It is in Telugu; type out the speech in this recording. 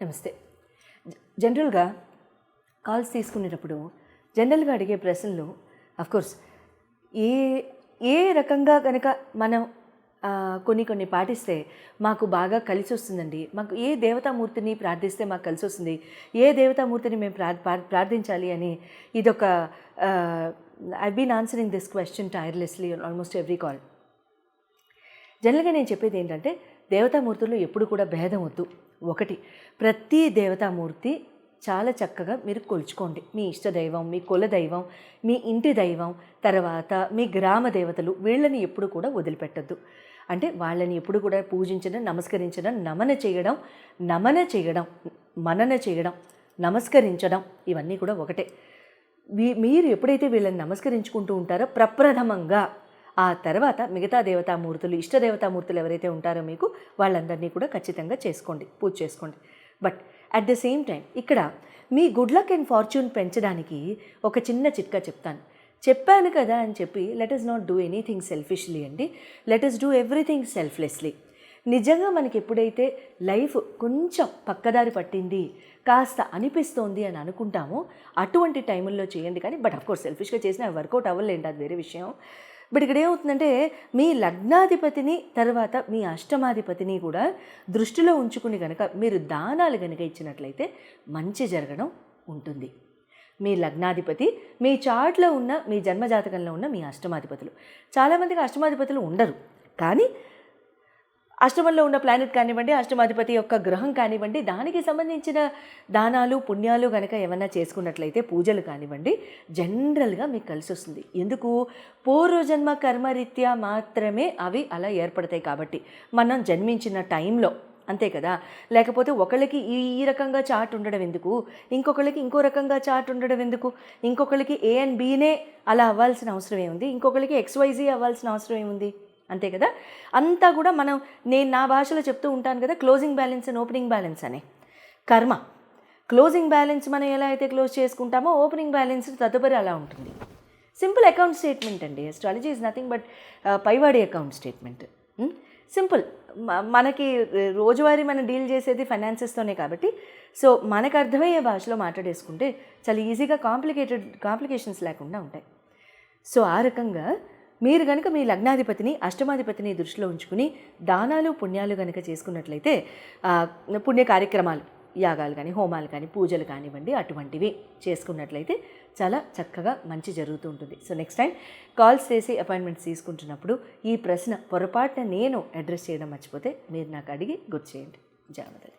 నమస్తే. జ- జనరల్గా కాల్స్ తీసుకునేటప్పుడు జనరల్గా అడిగే ప్రశ్నలు కోర్స్ ఏ ఏ రకంగా కనుక మనం కొన్ని కొన్ని పాటిస్తే మాకు బాగా కలిసి వస్తుందండి మాకు ఏ దేవతామూర్తిని ప్రార్థిస్తే మాకు కలిసి వస్తుంది ఏ దేవతామూర్తిని మేము ప్రార్- ప్రార్థించాలి అని ఇదొక I been answering this question tirelessly almost every call జనరల్గా నేను చెప్పేది ఏంటంటే దేవతామూర్తుల్లో ఎప్పుడు కూడా భేదం వద్దు. ఒకటి ప్రతి దేవతామూర్తి చాలా చక్కగా మీరు కొలుచుకోండి. మీ ఇష్ట దైవం మీ కుల దైవం మీ ఇంటి దైవం తర్వాత మీ గ్రామ దేవతలు వీళ్ళని ఎప్పుడు కూడా వదిలిపెట్టద్దు. అంటే వాళ్ళని ఎప్పుడు కూడా పూజించడం నమస్కరించడం నమన చేయడం నమన చేయడం మనన చేయడం నమస్కరించడం ఇవన్నీ కూడా ఒకటే. మీరు ఎప్పుడైతే వీళ్ళని నమస్కరించుకుంటూ ఉంటారో ప్రప్రథమంగా ఆ తర్వాత మిగతా దేవతామూర్తులు ఇష్టదేవతామూర్తులు ఎవరైతే ఉంటారో మీకు వాళ్ళందరినీ కూడా ఖచ్చితంగా చేసుకోండి పూజ చేసుకోండి. But at the same time ఇక్కడ మీ గుడ్ లక్ అండ్ ఫార్చ్యూన్ పెంచడానికి ఒక చిన్న చిట్కా చెప్తాను. చెప్పాను కదా అని చెప్పి let us not do anything selfishly అండి. Let us do everything selflessly నిజంగా మనకి ఎప్పుడైతే లైఫ్ కొంచెం పక్కదారి పట్టింది కాస్త అనిపిస్తోంది అని అనుకుంటామో అటువంటి టైముల్లో చేయండి కానీ బట్ అఫ్కోర్స్ సెల్ఫిష్గా చేసినా వర్కౌట్ అవ్వలేండి అది వేరే విషయం. బట్ ఇక్కడ ఏమవుతుందంటే మీ లగ్నాధిపతిని తర్వాత మీ అష్టమాధిపతిని కూడా దృష్టిలో ఉంచుకుని కనుక మీరు దానాలు కనుక ఇచ్చినట్లయితే మంచి జరగడం ఉంటుంది. మీ లగ్నాధిపతి మీ చార్ట్లో ఉన్న మీ జన్మజాతకంలో ఉన్న మీ అష్టమాధిపతులు. చాలామందికి అష్టమాధిపతులు ఉండరు. కానీ అష్టమంలో ఉన్న ప్లానెట్ కానివ్వండి అష్టమాధిపతి యొక్క గ్రహం కానివ్వండి దానికి సంబంధించిన దానాలు పుణ్యాలు కనుక ఏమన్నా చేసుకున్నట్లయితే పూజలు కానివ్వండి జనరల్గా మీకు కలిసి వస్తుంది. ఎందుకు? పూర్వజన్మ కర్మరీత్యా మాత్రమే అవి అలా ఏర్పడతాయి కాబట్టి. మనం జన్మించిన టైంలో అంతే కదా? లేకపోతే ఒకళ్ళకి ఈ ఈ రకంగా చాట్ ఉండడం ఎందుకు? ఇంకొకళ్ళకి ఇంకో రకంగా చాట్ ఉండడం ఎందుకు? ఇంకొకళ్ళకి ఏ అండ్ బీనే అలా అవ్వాల్సిన అవసరం ఏముంది? ఇంకొకళ్ళకి ఎక్స్వైజీ అవ్వాల్సిన అవసరం ఏముంది? అంతే కదా? అంతా కూడా మనం నేను నా భాషలో చెప్తూ ఉంటాను కదా closing balance and opening balance అని. కర్మ. క్లోజింగ్ బ్యాలెన్స్ మనం ఎలా అయితే క్లోజ్ చేసుకుంటామో ఓపెనింగ్ బ్యాలెన్స్ తదుపరి అలా ఉంటుంది. సింపుల్ అకౌంట్ స్టేట్మెంట్ అండి. అస్ట్రాలజీ ఈజ్ నథింగ్ బట్ పైవాడి అకౌంట్ స్టేట్మెంట్ సింపుల్ మనకి రోజువారీ మనం డీల్ చేసేది ఫైనాన్సెస్తోనే కాబట్టి సో మనకు అర్థమయ్యే భాషలో మాట్లాడేసుకుంటే చాలా ఈజీగా కాంప్లికేటెడ్ కాంప్లికేషన్స్ లేకుండా ఉంటాయి. సో ఆ రకంగా మీరు కనుక మీ లగ్నాధిపతిని అష్టమాధిపతిని దృష్టిలో ఉంచుకుని దానాలు పుణ్యాలు కనుక చేసుకున్నట్లయితే పుణ్య కార్యక్రమాలు యాగాలు కానీ హోమాలు కానీ పూజలు కానివ్వండి అటువంటివి చేసుకున్నట్లయితే చాలా చక్కగా మంచి జరుగుతూ ఉంటుంది. సో నెక్స్ట్ టైం కాల్స్ చేసి అపాయింట్మెంట్స్ తీసుకుంటున్నప్పుడు ఈ ప్రశ్న పొరపాటున నేను అడ్రస్ చేయడం మర్చిపోతే మీరు నాకు అడిగి గుర్తు చేయండి. జాగ్రత్త